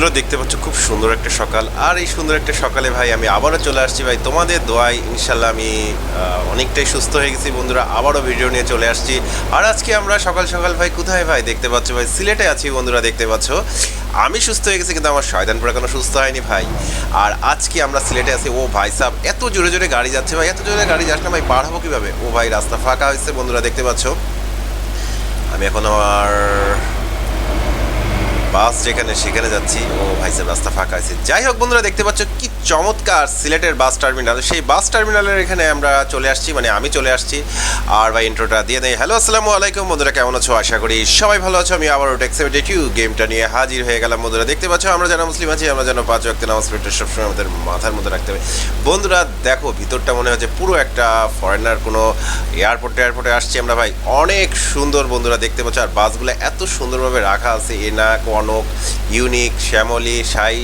বন্ধুরা দেখতে পাচ্ছ, খুব সুন্দর একটা সকাল। আর এই সুন্দর একটা সকালে ভাই, আমি আবারও চলে আসছি ভাই। তোমাদের দোয়াই ইনশাল্লাহ আমি অনেকটাই সুস্থ হয়ে গেছি বন্ধুরা। আবারও ভিডিও নিয়ে চলে আসছি। আর আজকে আমরা সকাল সকাল ভাই, কোথায় ভাই দেখতে পাচ্ছ ভাই? সিলেটে আছি বন্ধুরা, দেখতে পাচ্ছ। আমি সুস্থ হয়ে গেছি, কিন্তু আমার শয়তানপুর এখনও সুস্থ হয়নি ভাই। আর আজকে আমরা সিলেটে আছি। ও ভাই সাহেব এত জোরে জোরে গাড়ি যাচ্ছে ভাই, এত জোরে গাড়ি যাস না ভাই, পার হব কীভাবে? ও ভাই, রাস্তা ফাঁকা হয়েছে বন্ধুরা, দেখতে পাচ্ছ। আমি এখন আমার বাস যেখানে, সেখানে যাচ্ছি ও ভাই সাহেব, রাস্তা ফাঁকা আছে। যাই হোক বন্ধুরা, দেখতে পাচ্ছ কি চমৎকার সিলেটের বাস টার্মিনাল। সেই বাস টার্মিনালের এখানে আমরা চলে আসছি মানে আমি চলে আসছি। আর ভাই ইন্ট্রোটা দিয়ে দেয় হ্যালো, আসসালামু আলাইকুম। বন্ধুরা, কেমন আছো? আশা করি সবাই ভালো আছো। আমি আবার ওটা এক্সেপ্ট ইউ গেমটা নিয়ে হাজির হয়ে গেলাম বন্ধুরা। দেখতে পাচ্ছ, আমরা যেন মুসলিম আছি, আমরা যেন পাঁচ ওয়াক্ত নামাজ পড়তে সবসময় আমাদের মাথার মধ্যে রাখতে হবে। বন্ধুরা, দেখো, ভিতরটা মনে হচ্ছে পুরো একটা ফরেনার কোনো এয়ারপোর্ট এয়ারপোর্টে আসছি আমরা ভাই। অনেক সুন্দর বন্ধুরা, দেখতে পাচ্ছ। আর বাসগুলো এত সুন্দরভাবে রাখা আছে এনাক কনক ইউনিক শ্যামলি, সাই,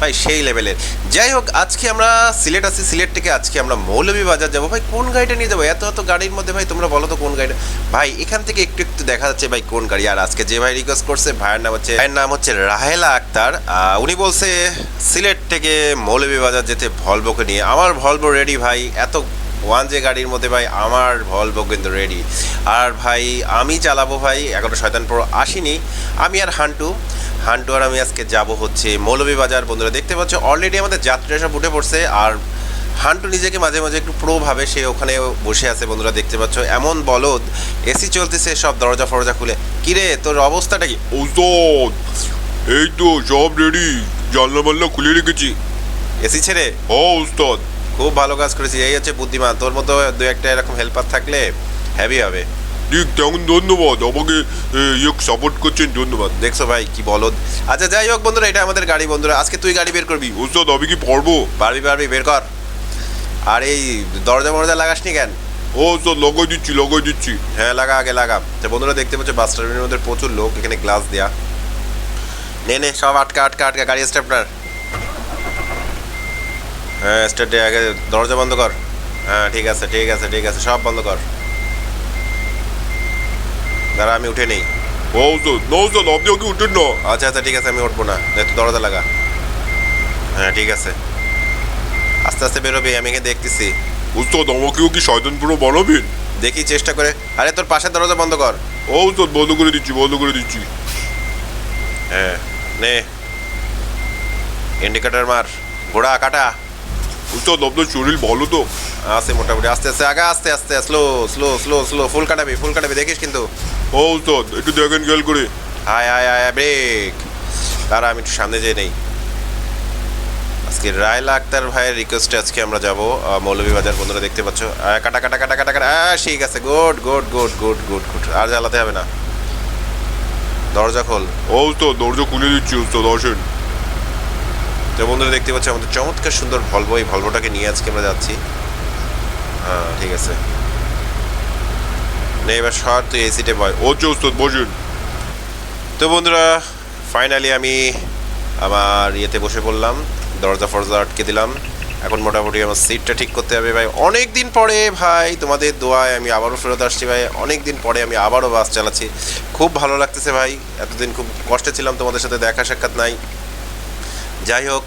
ভাই, সেই লেভেলের যাই হোক, আজকে আমরা সিলেট আছি, সিলেট থেকে আজকে আমরা মৌলভীবাজার যাব। ভাই, কোন গাড়িটা নিয়ে যাব? এত এত গাড়ির মধ্যে, ভাই, তোমরা বলো তো কোন গাড়িটা? ভাই, এখান থেকে একটু একটু দেখা যাচ্ছে, ভাই, কোন গাড়ি। আর আজকে যে ভাই রিকোয়েস্ট করছে, ভাইয়ের নাম হচ্ছে ভাইয়ের নাম হচ্ছে রাহেলা আক্তার। উনি বলছে, সিলেট থেকে মৌলভীবাজার যেতে ভলভোকে নিয়ে। আমার ভলভো রেডি ভাই। এত ওয়ান যে গাড়ির মধ্যে ভাই আমার ভলভো কিন্তু রেডি আর ভাই আমি চালাবো ভাই এগারো শয়তানপুর আসিনি। আমি আর হান্টু হান্টু আর আমি আজকে যাব হচ্ছে মৌলভীবাজার। বন্ধুরা দেখতে পাচ্ছ অলরেডি আমাদের যাত্রীরা সব উঠে পড়ছে। আর হান্টু নিজেকে মাঝে মাঝে একটু প্রো ভাবে সে ওখানে বসে আছে বন্ধুরা দেখতে পাচ্ছ। এমন বলদ এসি চলতেছে সব দরজা ফরজা খুলে। কিরে তোর অবস্থাটা কি? এই তো সব রেডি জানলা মাল্লা খুলে রেখেছি। এসি ছেড়ে? হ্যাঁ ওস্তাদ খুব ভালো কাজ করেছিস এই হচ্ছে বুদ্ধিমান। তোর মতো দু একটা এরকম হেল্পার থাকলে হ্যাভি হবে। ঠিক তেমন ধন্যবাদ। আমাকে এ, ইয়ে সাপোর্ট করছেন ধন্যবাদ। দেখছ ভাই কি বলদ। আচ্ছা যাই হোক বন্ধুরা এটা আমাদের গাড়ি বন্ধুরা। আজকে তুই গাড়ি বের করবি? ওস্তাদ আমি কি পারব? পারবি পারবি বের কর। আর এই দরজা মরজা লাগাসনি কেন? ও ওস্তাদ লাগাই দিচ্ছি লাগাই দিচ্ছি। হ্যাঁ লাগা আগে লাগা। তো বন্ধুরা দেখতে পাচ্ছ বাস টার্মিনালের মধ্যে প্রচুর লোক এখানে গ্লাস দেয়া। নে নে সব আটকা আটকা আটকা গাড়ি স্টেপনার হ্যাঁ স্টেটে আগে দরজা বন্ধ কর। হ্যাঁ ঠিক আছে ঠিক আছে ঠিক আছে সব বন্ধ কর। দাঁড়া আমি উঠে নেই। আপনি উঠেন না? আচ্ছা আচ্ছা ঠিক আছে আমি উঠবো না। একটু দরজা লাগা। হ্যাঁ ঠিক আছে। আস্তে আস্তে বেরোবি আমি এখানে দেখতেছি। আমাকেও কি বানাবেন? দেখি চেষ্টা করে। আরে তোর পাশের দরজা বন্ধ কর। ও ওস্তাদ বন্ধ করে দিচ্ছি বন্ধ করে দিচ্ছি। হ্যাঁ নে। ইন্ডিকেটর মার। ঘোড়া কাটা। ওস্তাদ আপনার শরীর ভালো তো। আছে মোটামুটি আস্তে আস্তে আগা আস্তে আস্তে স্লো স্লো স্লো স্লো ফুল কাটাবি ফুল কাটাবি দেখিস কিন্তু। ও ওস্তাদ একটু দেখেন খেয়াল করে। আয় আয় আয় ব্রেক। তারা আমি একটু সামনে যেয়ে নেই। আজকে রায়লা আক্তার ভাইয়ের রিকোয়েস্টে আজকে আমরা যাব আহ, মৌলভীবাজার বন্ধুরা দেখতে পাচ্ছ। কাটা কাটা কাটা কাটা কাটা ঠিক আছে good good good good good good আর জ্বালাতে হবে না। দরজা খোল। ও তো দরজা খুলে দিচ্ছি ওস্তাদ আসেন। তো বন্ধুরা দেখতে পাচ্ছি আমাদের চমৎকার সুন্দর ভলভো এই ভলভোটাকে নিয়ে আজকে আমরা যাচ্ছি। হ্যাঁ ঠিক আছে। নে, এবার সর, তুই এসিটে বয়। আচ্ছা ওস্তাদ, বসেন। তো বন্ধুরা ফাইনালি আমি আমার ইয়েতে বসে পড়লাম, দরজা ফরজা আটকে দিলাম। এখন মোটামুটি আমার সিটটা ঠিক করতে হবে ভাই। অনেক দিন পরে ভাই, তোমাদের দোয়ায় আমি আবারও ফেরত আসছি ভাই। অনেক দিন পরে আমি আবারও বাস চালাচ্ছি। খুব ভালো লাগতেছে ভাই। এতদিন খুব কষ্টে ছিলাম তোমাদের সাথে দেখা সাক্ষাৎ নাই। যাই হোক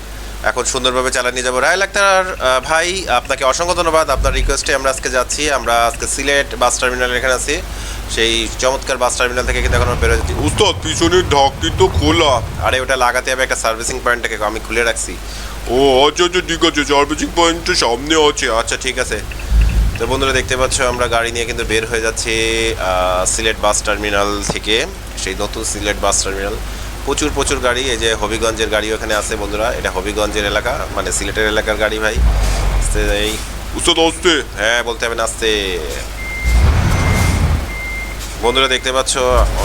এখন সুন্দরভাবে চালা নিয়ে যাব। রায় আক্তার ভাই আপনাকে অসংখ্য ধন্যবাদ। আপনার রিকোয়েস্টে আমরা আজকে যাচ্ছি। আমরা আজকে সিলেট বাস টার্মিনাল এখানে আছি। সেই চমৎকার বাস টার্মিনাল থেকে কিন্তু এখন বেরো যাচ্ছি। উস্তাদ পিছনের ঢাকনি তো খোলা। আরে ওটা লাগাতে হবে একটা সার্ভিসিং পয়েন্টটাকে আমি খুলে রাখছি। ও আচ্ছা আচ্ছা ঠিক আছে সার্ভিসিং পয়েন্টটা সামনে আছে। আচ্ছা ঠিক আছে। তো বন্ধুরা দেখতে পাচ্ছ আমরা গাড়ি নিয়ে কিন্তু বের হয়ে যাচ্ছি সিলেট বাস টার্মিনাল থেকে। সেই নতুন সিলেট বাস টার্মিনাল। প্রচুর প্রচুর গাড়ি এই যে হবিগঞ্জের গাড়ি ওখানে আছে বন্ধুরা। এটা হবিগঞ্জের এলাকা মানে সিলেটের এলাকার গাড়ি ভাই। এই উস্তাদ আসতে হ্যাঁ বলতে হবে না আস্তে বন্ধুরা দেখতে পাচ্ছ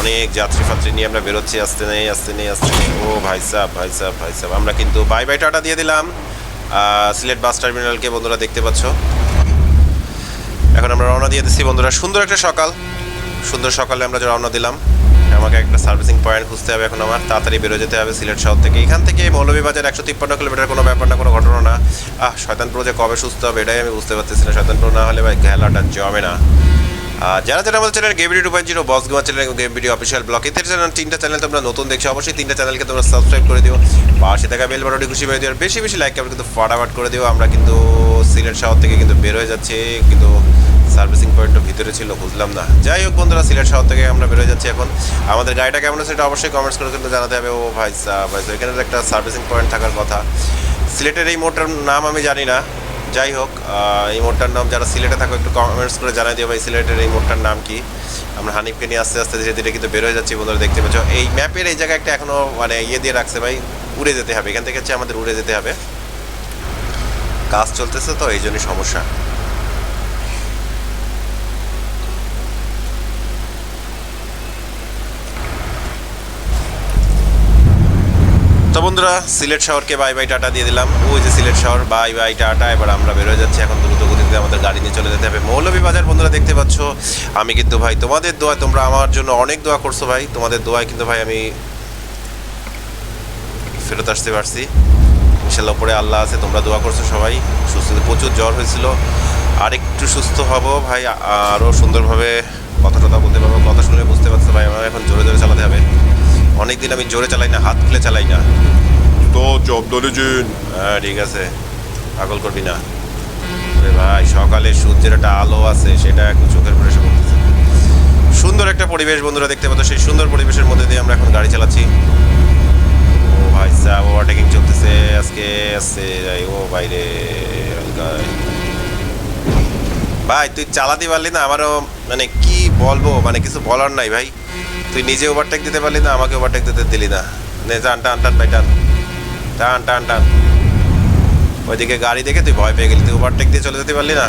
অনেক যাত্রী ফাত্রী নিয়ে আমরা বেরোচ্ছি। আসতে নেই আসতে নেই আসতে নেই। ও ভাই সাহ ভাই সাহ ভাই সাহ আমরা কিন্তু বাই বাই টাটা দিয়ে দিলাম। সিলেট বাস টার্মিনালকে বন্ধুরা দেখতে পাচ্ছ। এখন আমরা রওনা দিয়ে দিচ্ছি বন্ধুরা। সুন্দর একটা সকাল। সুন্দর সকালে আমরা রওনা দিলাম। আমাকে একটা সার্ভিসিং পয়েন্ট খুঁজতে হবে, এখন আমার তাড়াতাড়ি বেরো যেতে হবে সিলেট শহর থেকে। এখান থেকে মৌলভীবাজার একশো তিপ্পান্ন কিলোমিটার কোনো ব্যাপার না, কোনো ঘটনা না। আহ, শয়তানপুর যে কবে সুস্থ হবে, এটাই আমি বুঝতে পারতেছি না। শয়তানপুর না হলে ভাই খেলাটা জমে না। যারা যারা আমাদের channel game video two point zero boss Goa channel game video official blog এতে চ্যানেল তিনটা চ্যানেল তোমরা নতুন দেখছ, অবশ্যই তিনটা চ্যানেলকে তোমরা সাবস্ক্রাইব করে দিও। পাশে থাকা বেল বাটনটি খুশি করে দিও, আর বেশি বেশি লাইক কমেন্ট কিন্তু ফটাফট করে দিও। আমরা কিন্তু সিলেট শহর থেকে কিন্তু বের হয়ে যাচ্ছি, কিন্তু সার্ভিসিং পয়েন্টটা ভিতরে ছিল, বুঝলাম না। যাই হোক বন্ধুরা, সিলেট শহর থেকে আমরা বেরোয় যাচ্ছি এখন। আমাদের গাড়িটা কেমন সেটা অবশ্যই কমেন্টস করে কিন্তু জানাতে হবে। ও ভাই ভাই এখানে একটা সার্ভিসিং পয়েন্ট থাকার কথা। সিলেটের এই মোটর নাম আমি জানি না। যাই হোক এই মোটটার নাম যারা সিলেটে থাকো একটু কমেন্টস করে জানাই দিও ভাই, সিলেটের এই মোটটার নাম কি? আমরা হানিফকে নিয়ে আস্তে আস্তে ধীরে ধীরে কিন্তু বের হয়ে যাচ্ছি বন্ধুরা, দেখতে পাচ্ছ। এই ম্যাপের এই জায়গায় একটা এখনও মানে ইয়ে দিয়ে রাখছে ভাই, উড়ে যেতে হবে। এখান থেকে হচ্ছে আমাদের উড়ে যেতে হবে। কাজ চলতেছে তো, এই জন্যই সমস্যা। বন্ধুরা, সিলেট শহরকে বাই বাই টাটা দিয়ে দিলাম। ওই যে সিলেট শহর বাই বাই টাটা, এবার আমরা বেরোয় যাচ্ছি। এখন দ্রুত গতিতে আমাদের গাড়ি নিয়ে চলে যেতে হবে। মৌলভী বাজার বন্ধুরা দেখতে পাচ্ছ, আমি কিন্তু ভাই তোমাদের দোয়া তোমরা আমার জন্য অনেক দোয়া করছ ভাই। তোমাদের দোয়ায় কিন্তু ভাই আমি ফেরত আসতে পারছি। ইনশাল্লাহ পরে আল্লাহ আছে, তোমরা দোয়া করছ সবাই। সুস্থ, প্রচুর জ্বর হয়েছিল। আর একটু সুস্থ হব ভাই আরও সুন্দরভাবে কথা টথা বলতে পারব, কথা শুনে বুঝতে পারছ ভাই আমার এখন জোরে জোরে চালাতে হবে অনেকদিন আমি জোরে চালাই না, হাত খুলে চালাই না। তো জবদারে যেন হ্যাঁ ঠিক আছে। পাগল করবি না। ভাই, সকালে সূর্যের একটা আলো আছে, সেটা এখন চোখের পরে সুন্দর একটা পরিবেশ বন্ধুরা, দেখতে পাচ্ছ, সেই সুন্দর পরিবেশের মধ্যে দিয়ে আমরা এখন গাড়ি চালাচ্ছি। ও ভাই সাহ ওভারটেকিং চলতেছে। আজকে আসছে ও বাইরে ভাই, তুই চালাতে পারলি না, আমারও মানে কি বলব মানে কিছু বলার নাই ভাই। তুই নিজে ওভারটেক দিতে পারলি না, আমাকে ওভারটেক দিতে দিলি না। নে টান টান টান, ভাই, টান। টান টান টান। ওইদিকে গাড়ি দেখে তুই ভয় পেয়ে গেলি, তুই ওভারটেক দিয়ে চলে যেতে পারলি না।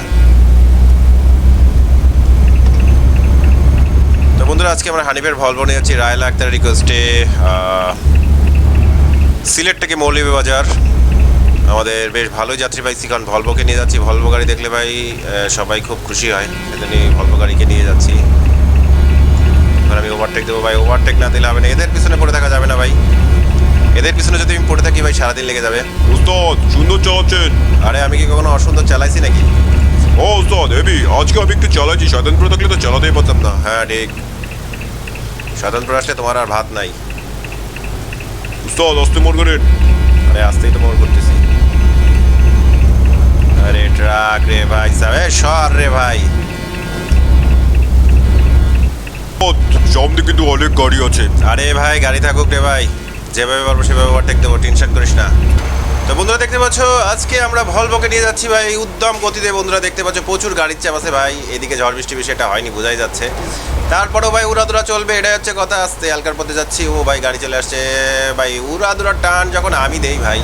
তো বন্ধুরা, আজকে আমরা হানিফের ভলভো নিয়ে যাচ্ছি রায়লা আক্তার রিকোয়েস্টে সিলেট থেকে মৌলভীবাজার আমাদের বেশ ভালোই যাত্রী পাইছি কারণ ভলভোকে নিয়ে যাচ্ছি। ভলভো গাড়ি দেখলে ভাই সবাই খুব খুশি হয়। সেজন্যই ভলভো গাড়িকে নিয়ে যাচ্ছি। এবার আমি ওভারটেক দেবো ভাই। ওভারটেক না দিলে হবে না। এদের পিছনে পড়ে থাকা যাবে না ভাই। এদের পিছনে যদি আমি পড়ে থাকি ভাই সারাদিন লেগে যাবে। উস্তাদ সুন্দর চালাচ্ছেন। আরে আমি কি কখনো অসুন্দর চালাইছি নাকি? ও উস্তাদ হেবি। আজকে আমি একটু চালাচ্ছি। স্বাধীনপুরে থাকলে তো চালাতেই পারতাম না। হ্যাঁ ঠিক। স্বতন্ত্র আসলে তোমার আর ভাত নাই। উস্তাদ আসতে মোর করেন। আরে আসতেই তো মনে করতেছি। আরে ট্রাক রে ভাই সাবে সর রে ভাই। সামনে কিন্তু অনেক গাড়ি আছে। আরে ভাই, গাড়ি থাকুক রে ভাই। যেভাবে পারব সেভাবে ওভারটেক দেবো টেনশন করিস না। তো বন্ধুরা, দেখতে পাচ্ছ, আজকে আমরা ভলভোকে নিয়ে যাচ্ছি ভাই উদ্যম গতিতে। বন্ধুরা, দেখতে পাচ্ছ, প্রচুর গাড়ির চাপ আছে ভাই। এদিকে ঝড় বৃষ্টি বেশি এটা হয়নি, বোঝাই যাচ্ছে। তারপরেও ভাই, উড়াদুরা চলবে, এটাই হচ্ছে কথা। আসতে হালকার পথে যাচ্ছি। ও ভাই, গাড়ি চলে আসছে। ভাই উড়াদুরা টান যখন আমি দেই ভাই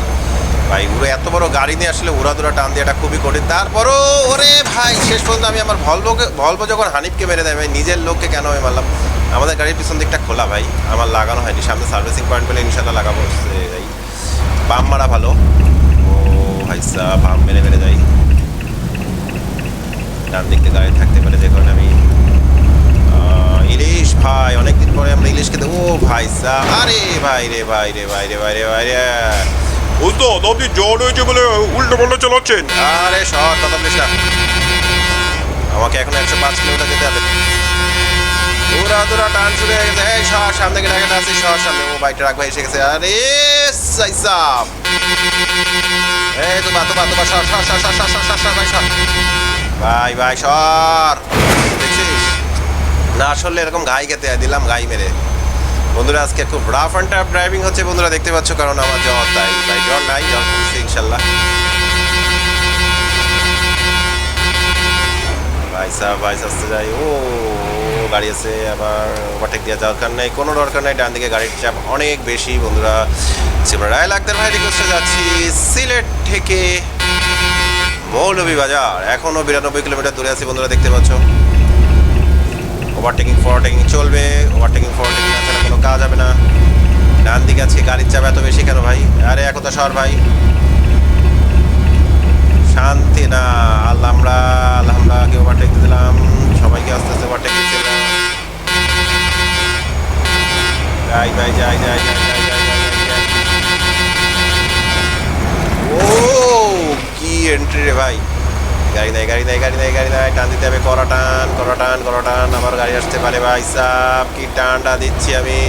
ভাই উড়ে এত বড় গাড়ি নিয়ে আসলে উড়াদুরা টান দিয়ে এটা খুবই কঠিন। তারপরও ওরে ভাই, শেষ পর্যন্ত আমি আমার ভলভোকে ভলভো যখন হানিফকে মেরে দেয়, ভাই, নিজের লোককে কেন আমি মারলাম? আমাদের গাড়ির পিছন দিকটা খোলা, ভাই। আমার লাগানো হয়নি। সামনে সার্ভিসিং পয়েন্ট পেলে ইনশাল্লাহ লাগাবো। ভাই, বাম মারা ভালো। ও, ভাই, সা, বাম মেরে মেরে যাই ডান দিক গাড়ি থাকতে পারে যে কারণে আমি ইলিশ, ভাই, অনেকদিন পরে আমরা ইলিশ খেতে ও, ভাই, সা, আরে, ভাই রে ভাই রে ভাই রে ভাই রে ভাই রে। উস্তাদ আপনি জ্বর হয়েছে বলে উল্টো পাল্টা চালাচ্ছেন আরে শহর কথা বলিস আমাকে এখন একশো পাঁচ কিলোমিটার যেতে হবে। দৌড়া দৌড়া, টান শুরু হয়ে গেছে। এই শহর সামনে গেলে একটা আছে শহর সামনে ও বাইকটা রাখবা এসে গেছে। আরে সাইসাব এই তো বা তো বা সর সর সর সর সর সর সর ভাই সর। ভাই ভাই, সর। দেখছিস? না আসলে এরকম ঘাই খেতে দিলাম ঘাই মেরে। বন্ধুরা, আজকে খুব রাফ অ্যান্ড টাফ ড্রাইভিং হচ্ছে বন্ধুরা, দেখতে পাচ্ছ, কারণ আমার জ্বর, তাই ভাই জ্বর নাই, জ্বর কমছে ইনশাল্লাহ। ভাই সাহেব ভাই আসতে যাই। ও, গাড়ি আছে, আবার ওভারটেক দেওয়ার দরকার নেই, কোনো দরকার নেই ডান দিকে গাড়ির চাপ অনেক বেশি বন্ধুরা। রায় লাগতে ভাই রিকোয়েস্টে যাচ্ছি, সিলেট থেকে মৌলভীবাজার এখনও বিরানব্বই কিলোমিটার দূরে আছি বন্ধুরা, দেখতে পাচ্ছ। ওভারটেকিং ফরটেকিং চলবে ওভারটেকিং ফরটেকিং না ছাড়া কোনো কাজ হবে না। ডান দিকে আজকে গাড়ির চাপ এত বেশি কেন ভাই? আরে একতা সর ভাই। শান্তি না আল্লাহ আমরা আল্লাহ আমরা কে ওভারটেক দিলাম। সবাইকে আস্তে আস্তে ওভারটেক দিচ্ছিলাম যাই ভাই, যাই যাই যাই যাই। ও, কি এন্ট্রি রে ভাই। গাড়ি নেই গাড়ি নেই গাড়ি নেই, গাড়ি দিতে হবে করা টান করা টান করা টান আমার গাড়ি আসতে পারে ভাই সাপ কি টানটা দিচ্ছি আমি।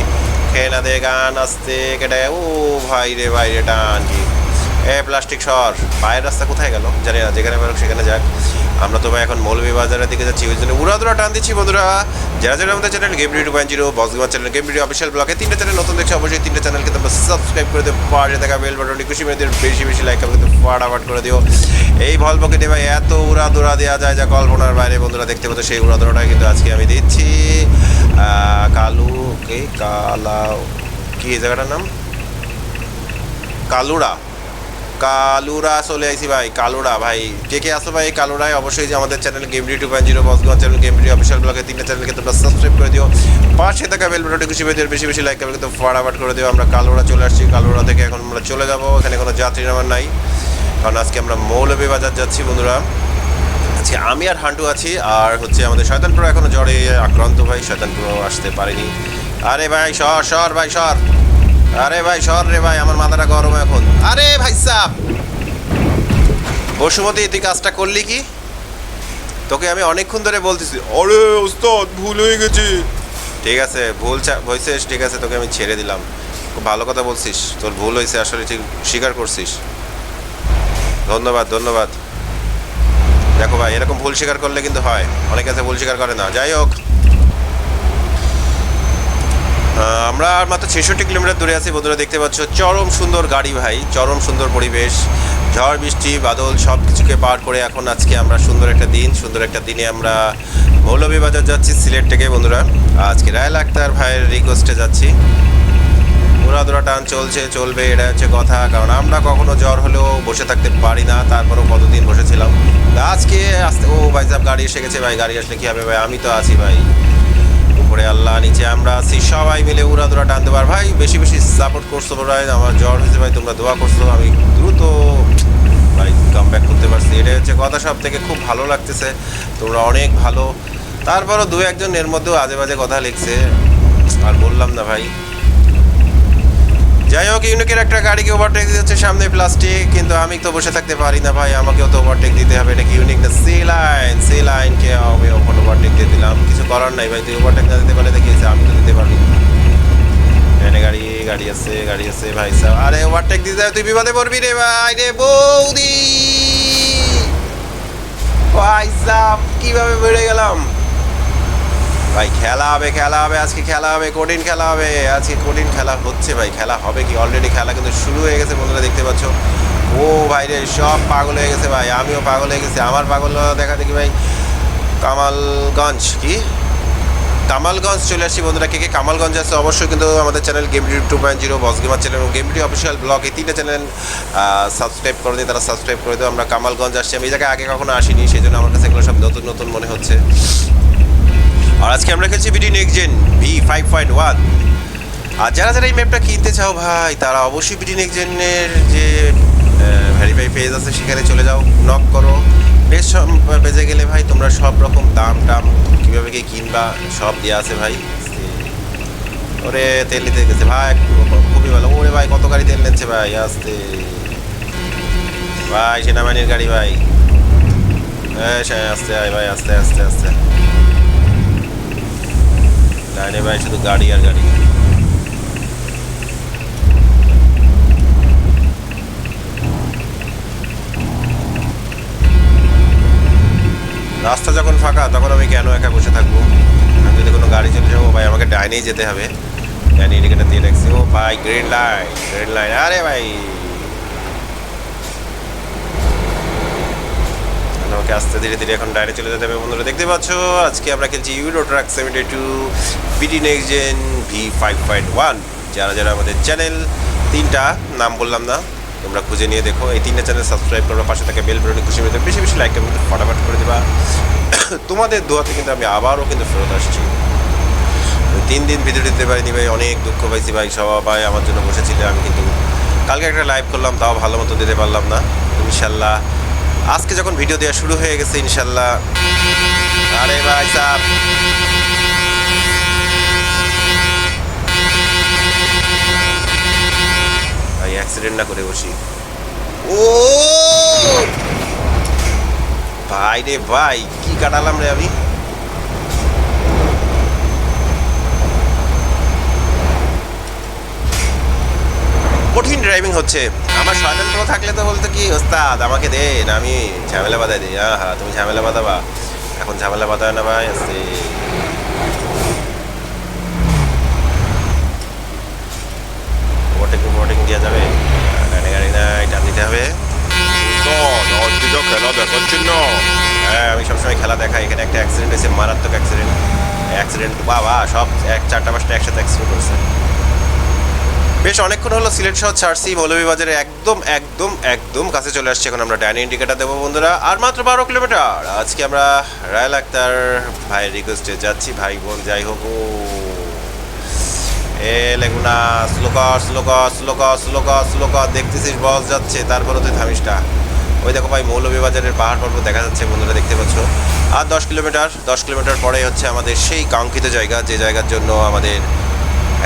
খেয়ে না দে, গান আসতে, কেটে, ও ভাই রে ভাই রে, টান কি। এ প্লাস্টিক সর, পায়ের রাস্তা কোথায় গেল? জানি না, যেখানে পারুক সেখানে যাক। আমরা তো ভাই এখন মৌলভী বাজারের দিকে যাচ্ছি, ওই জন্য উড়াদুরা টান দিচ্ছি বন্ধুরা। যারা যারা আমাদের channel game video point zero boss gamer channel game video official ব্লগে তিনটে চ্যানেল নতুন দেখছি, অবশ্যই তিনটে চ্যানেলকে তোমরা সাবস্ক্রাইব করে দিও, পাশে থাকা বেল বাটনটি খুশি মেয়েদের বেশি বেশি লাইক করে দিও ফাটাফাট করে দিও। এই ভল পকেটে ভাই এত উড়াদুরা দেওয়া যায় যা কল্পনার বাইরে, বন্ধুরা দেখতে পাচ্ছ সেই উড়াদুরাটা কিন্তু আজকে আমি দিচ্ছি। কালু কে কালা কি এই জায়গাটার নাম? কালুড়া কালুরা চলে আইসি ভাই, কালুরা। ভাই, কে কে আসো ভাই কালুরায়, অবশ্যই যে আমাদের channel game video two point zero বসগঞ্জ channel game video official ব্লগে তিনটা চ্যানেলকে তোমরা সাবস্ক্রাইব করে দিও। পাশে থাকা বেল বাটনটি খুশি পেয়ে বেশি বেশি লাইক করবে কিন্তু ফটাফট করে দিও। আমরা কালুরা চলে আসছি, কালুরা থেকে এখন আমরা চলে যাব। এখানে কোনো যাত্রী নামার নাই। কারণ আজকে আমরা মৌলভী বাজার যাচ্ছি, বন্ধুরা। আজকে আমি আর হান্টু আছি, আর হচ্ছে আমাদের শয়তানপুর এখনও জ্বরে আক্রান্ত ভাই শয়তানপুর আসতে পারেনি। আরে ভাই, সর সর, ভাই, সর। আরে ভাই সর রে ভাই আমার মাথাটা গরম এখন। আরে ভাই সাপ বসুমতী তুই কাজটা করলি কি? তোকে আমি অনেকক্ষণ ধরে বলতেছি আরে ওস্তাদ ভুল হয়ে গেছে। ঠিক আছে ভুল হয়েছিস ঠিক আছে তোকে আমি ছেড়ে দিলাম। খুব ভালো কথা বলছিস তোর ভুল হয়েছে আসলে ঠিক স্বীকার করছিস। ধন্যবাদ ধন্যবাদ। দেখো ভাই এরকম ভুল স্বীকার করলে কিন্তু হয় অনেকে আছে ভুল স্বীকার করে না। যাই হোক আহ, আমরা আর মাত্র ছেষট্টি কিলোমিটার দূরে আছি। বন্ধুরা, দেখতে পাচ্ছ, চরম সুন্দর গাড়ি ভাই, চরম সুন্দর পরিবেশ, ঝড়, বৃষ্টি, বাদল সব কিছুকে পার করে এখন আজকে আমরা সুন্দর একটা দিন, সুন্দর একটা দিনে আমরা মৌলভীবাজার যাচ্ছি, সিলেট থেকে, বন্ধুরা। আজকে রায়ল আক্তার ভাইয়ের রিকোয়েস্টে যাচ্ছি। উড়াদুরা টান চলছে, চলবে, এটা হচ্ছে কথা, কারণ আমরা কখনো জ্বর হলেও বসে থাকতে পারি না, তারপরেও কতদিন বসেছিলাম। আজকে আসতে ও ভাই সাহেব গাড়ি এসে গেছে, ভাই, গাড়ি আসলে কী হবে ভাই? আমি তো আছি ভাই। উপরে আল্লাহ নিচে আমরা আছি। সবাই মিলে উড়াদুরা টানতে পার। ভাই, বেশি বেশি সাপোর্ট করছ ভাই আমার জ্বর হয়েছে ভাই, তোমরা দোয়া করছ। আমি দ্রুত, ভাই কাম ব্যাক করতে পারছি। এটা হচ্ছে কথা। সব থেকে খুব ভালো লাগতেছে। তোমরা অনেক ভালো। তারপরও দু একজন এর মধ্যেও আজে বাজে কথা লিখছে। আর বললাম না ভাই। যাই হোক, ইউনিকের একটা গাড়িকে ওভারটেক দিচ্ছে সামনে প্লাস্টিক কিন্তু আমি তো বসে থাকতে পারি না ভাই। আমাকেও তো ওভারটেক দিতে হবে। এটা কি ইউনিক না? সি লাইন সি করার নাই ভাই, তুই ওভারটেক না দিতে পারলে দেখিয়েছে, আমি তো দিতে পারি এখানে গাড়ি গাড়ি আছে গাড়ি আছে, ভাই সাহেব। আরে ওভারটেক দিতে তুই বিপদে পড়বি রে ভাই, রে বৌদি। ভাই সাহেব, কীভাবে বেড়ে গেলাম? ভাই, খেলা হবে খেলা হবে, আজকে খেলা হবে, কঠিন খেলা হবে, আজকে কঠিন খেলা হচ্ছে ভাই, খেলা হবে কি? অলরেডি খেলা কিন্তু শুরু হয়ে গেছে, বন্ধুরা দেখতে পাচ্ছ। ও ভাই রে, সব পাগল হয়ে গেছে ভাই, আমিও পাগল হয়ে গেছি, আমার পাগল দেখা দেখি ভাই? কামালগঞ্জ, কি? কামালগঞ্জ চলে আসছি। বন্ধুরা, কে কে কামালগঞ্জ আছে অবশ্যই কিন্তু আমাদের channel game video two point zero boss gamer channel এবং গেম ভিডিও অফিসিয়াল ব্লগ এই তিনটে চ্যানেল সাবস্ক্রাইব করে দিই তারা সাবস্ক্রাইব করে দেবো আমরা কামালগঞ্জ আসছি। আমি এই জায়গায় আগে কখনো আসিনি সেই জন্য আমার কাছে এগুলো সব নতুন নতুন মনে হচ্ছে। আর আজকে আমরা খেলছি BD next gen V five point one আর যারা যারা এই ম্যাপটা কিনতে চাও ভাই, তারা অবশ্যই বিডি নেক্সট জেনের যে ভেরিফাই পেজ আছে, সেখানে চলে যাও। নক করো। বেশ পেজে গেলে ভাই, তোমরা সব রকম দাম টাম কীভাবে কি কিনবা, সব দিয়ে আছে ভাই। ওরে তেল নিতে গেছে। ভাই খুবই ভালো। ওরে ভাই, কত গাড়ি তেল নিচ্ছে ভাই? আসতে। ভাই, সেনাবাহিনীর গাড়ি ভাই। হ্যাঁ আস্তে আয় ভাই, আস্তে আস্তে আস্তে। লাইনে ভাই, শুধু গাড়ি আর গাড়ি। রাস্তা যখন ফাঁকা, তখন আমি কেন একা বসে থাকব? আমি যদি কোনো গাড়ি চলে যাব, ভাই, আমাকে ডাইনেই যেতে হবে। ডাইনে ইন্ডিকেটার দিয়ে রাখছি ও ভাই গ্রিন লাইন গ্রিন লাইন আরে ভাই! আমাকে আস্তে ধীরে ধীরে এখন ডাইরে চলে যেতে হবে, বন্ধুরা। দেখতে পাচ্ছ, আজকে আমরা খেলছি Euro truck seventy two BD next gen V five point one যারা যারা আমাদের চ্যানেল তিনটা, নাম বললাম না তোমরা খুঁজে নিয়ে দেখো। এই তিনটা চ্যানেল সাবস্ক্রাইব করো, পাশে থাকে বেল বাটনে খুশি মেতে বেশি বেশি লাইক কিন্তু ফটাফট করে দেবা। তোমাদের দোয়াতে কিন্তু আমি আবারও কিন্তু ফেরত আসছি। তিন দিন ভিডিও দিতে পারিনি ভাই, অনেক দুঃখ পাইছি ভাই সবাই আমার জন্য বসেছিল। আমি কিন্তু কালকে একটা লাইভ করলাম, তাও ভালো মতো দিতে পারলাম না। ইনশাল্লাহ আজকে যখন ভিডিও দেওয়া শুরু হয়ে গেছে ইনশাল্লাহ আরে ভাই সাহ ভাই অ্যাক্সিডেন্ট না করে বসি। ও! ভাই রে ভাই, কি কাটালাম রে আমি? কঠিন ড্রাইভিং হচ্ছে। আমার শয়তান প্রো থাকলে তো বলতো কি, ওস্তাদ, আমাকে দেন, আমি ঝামেলা বাঁধাই দিই। হা তুমি ঝামেলা বাঁধাবা। এখন ঝামেলা বাঁধায় না ভাই ওভারটেকিং ওভারটেকিং দেওয়া যাবে গাড়ি গাড়ি নাই টান দিতে হবে উস্তাদ আজকে খেলা হ্যাঁ আমি সবসময় খেলা দেখাই, এখানে একটা অ্যাক্সিডেন্ট হয়েছে, মারাত্মক অ্যাক্সিডেন্ট অ্যাক্সিডেন্ট বাবা, সব এক, চারটা, পাঁচটা একসাথে অ্যাক্সিডেন্ট করেছে বেশ, অনেকক্ষণ হলো, সিলেট শহর ছাড়ছি, মৌলভীবাজারে একদম একদম একদম কাছে চলে আসছে, এখন আমরা ডাইনি ইন্ডিকেটার দেবো বন্ধুরা, আর মাত্র বারো কিলোমিটার আজকে আমরা রায়ল আক্তার ভাই রিকোয়েস্টে যাচ্ছি, ভাই বোন, যাই হোক, ও। এ, লেগুনা স্লোকর স্লোকর স্লোকর স্লোকর স্লোকর দেখতেছিস বস যাচ্ছে, তারপরে তুই থামিস না। ওই দেখো ভাই মৌলভীবাজারের পাহাড় পর্বত দেখা যাচ্ছে, বন্ধুরা দেখতে পাচ্ছ। আর দশ কিলোমিটার দশ কিলোমিটার পরে হচ্ছে আমাদের সেই কাঙ্ক্ষিত জায়গা, যে জায়গার জন্য আমাদের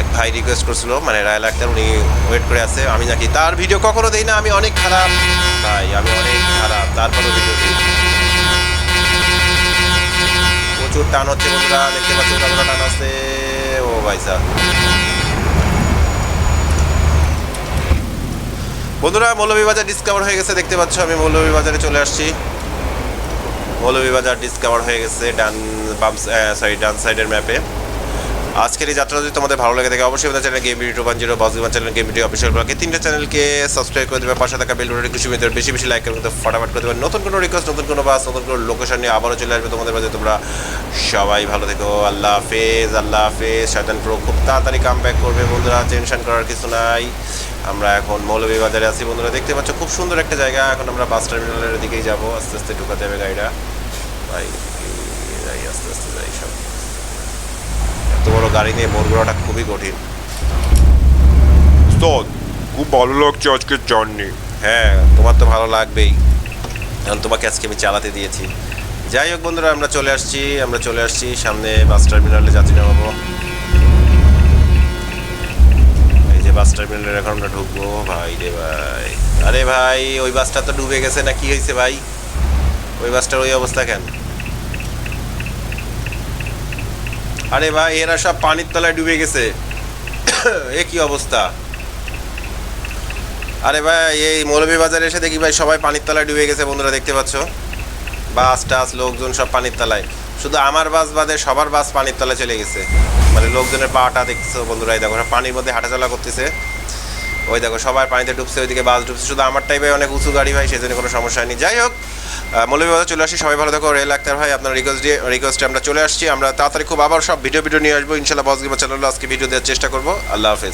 এক ভাই রিকোয়েস্ট করছিল মানে রায় আক্তার, উনি ওয়েট করে আছে। আমি নাকি তার ভিডিও কখনো দিই না, আমি অনেক খারাপ। ভাই, আমি অনেক খারাপ, তারপরও ভিডিও দিই। প্রচুর টান হচ্ছে, বন্ধুরা, দেখতে পাচ্ছ টান আছে ও ভাই স্যার বন্ধুরা, মৌলভীবাজার ডিসকভার হয়ে গেছে, দেখতে পাচ্ছ, আমি মৌলভীবাজারে চলে আসছি। মৌলভীবাজার ডিসকভার হয়ে গেছে ডান বাম সরি ডান সাইডের ম্যাপে আজকের এই যাত্রা যদি তোমাদের ভালো লাগে থাকে, অবশ্যই আমাদের চ্যানেল গেম টু পান zero boss gamer channel game video official ব্লগে তিনটা চ্যানেলকে সাবস্ক্রাইব করে দেবে। পাশে থাকা বেল বাটনে খুশি বেশি বেশি লাইক করে দেবে ফটাফট করে দেবে। নতুন কোনো রিকোয়েস্ট নতুন কোনো বাস নতুন কোনো লোকেশন নিয়ে আবারও চলে আসবে তোমাদের মাঝে। তোমরা সবাই ভালো থেকো। আল্লাহ হাফেজ আল্লাহ হাফেজ। শয়তান প্রো খুব তাড়াতাড়ি কাম ব্যাক করবে বন্ধুরা। টেনশন করার কিছু নাই। আমরা এখন মৌলভীবাজারে আছি। বন্ধুরা দেখতে পাচ্ছ খুব সুন্দর একটা জায়গা। এখন আমরা বাস টার্মিনালের দিকেই যাব। আস্তে আস্তে ঢুকা যাবে গাড়িটা। ভাই যাই আস্তে আস্তে যাই সব। এত বড় গাড়ি নিয়ে মোড় ঘোরাটা খুবই কঠিন। উস্তাদ খুব ভালো লাগছে আজকের জার্নি হ্যাঁ তোমার তো ভালো লাগবেই। কারণ তোমাকে আজকে আমি চালাতে দিয়েছি। যাই হোক বন্ধুরা আমরা চলে আসছি আমরা চলে আসছি সামনে বাস টার্মিনালে যাত্রী নামাবো। বাস টার্মিনালে এখন আমরা ঢুকবো। ভাই রে ভাই। আরে ভাই, ওই বাসটা তো ডুবে গেছে না কি হয়েছে ভাই? ওই বাসটার ওই অবস্থা কেন? আরে ভাই, এরা সব পানির তলায় ডুবে গেছে। এ কি অবস্থা? আরে ভাই, এই মৌলভীবাজারে এসে দেখি ভাই সবাই পানির তলায় ডুবে গেছে, বন্ধুরা দেখতে পাচ্ছ? বাস, টাস, লোকজন সব পানির তলায়। শুধু আমার বাস বাদে সবার বাস পানির তলায় চলে গেছে। মানে লোকজনের পাটা দেখতেছো বন্ধুরা, এই দেখো, পানির মধ্যে হাঁটাচলা করতেছে। ওই দেখো, সবাই পানিতে ডুবছে, ওইদিকে বাস ডুবছে। শুধু আমার টাইপে অনেক উঁচু গাড়ি ভাই, সেজন্য কোনো সমস্যা নেই যাই হোক মৌলভীবাজার চলে আসি। সবাই ভালো থাকো, রেল আক্তার ভাই, আপনার রিকোয়েস্ট দিয়ে রিকোয়েস্টে আমরা চলে আসছি। আমরা তাড়াতাড়ি খুব আবার সব ভিডিও ভিডিও নিয়ে আসব। ইনশাল্লাহ বস গিমা চ্যানেলে আজকে ভিডিও দেওয়ার চেষ্টা করব। আল্লাহ হাফেজ।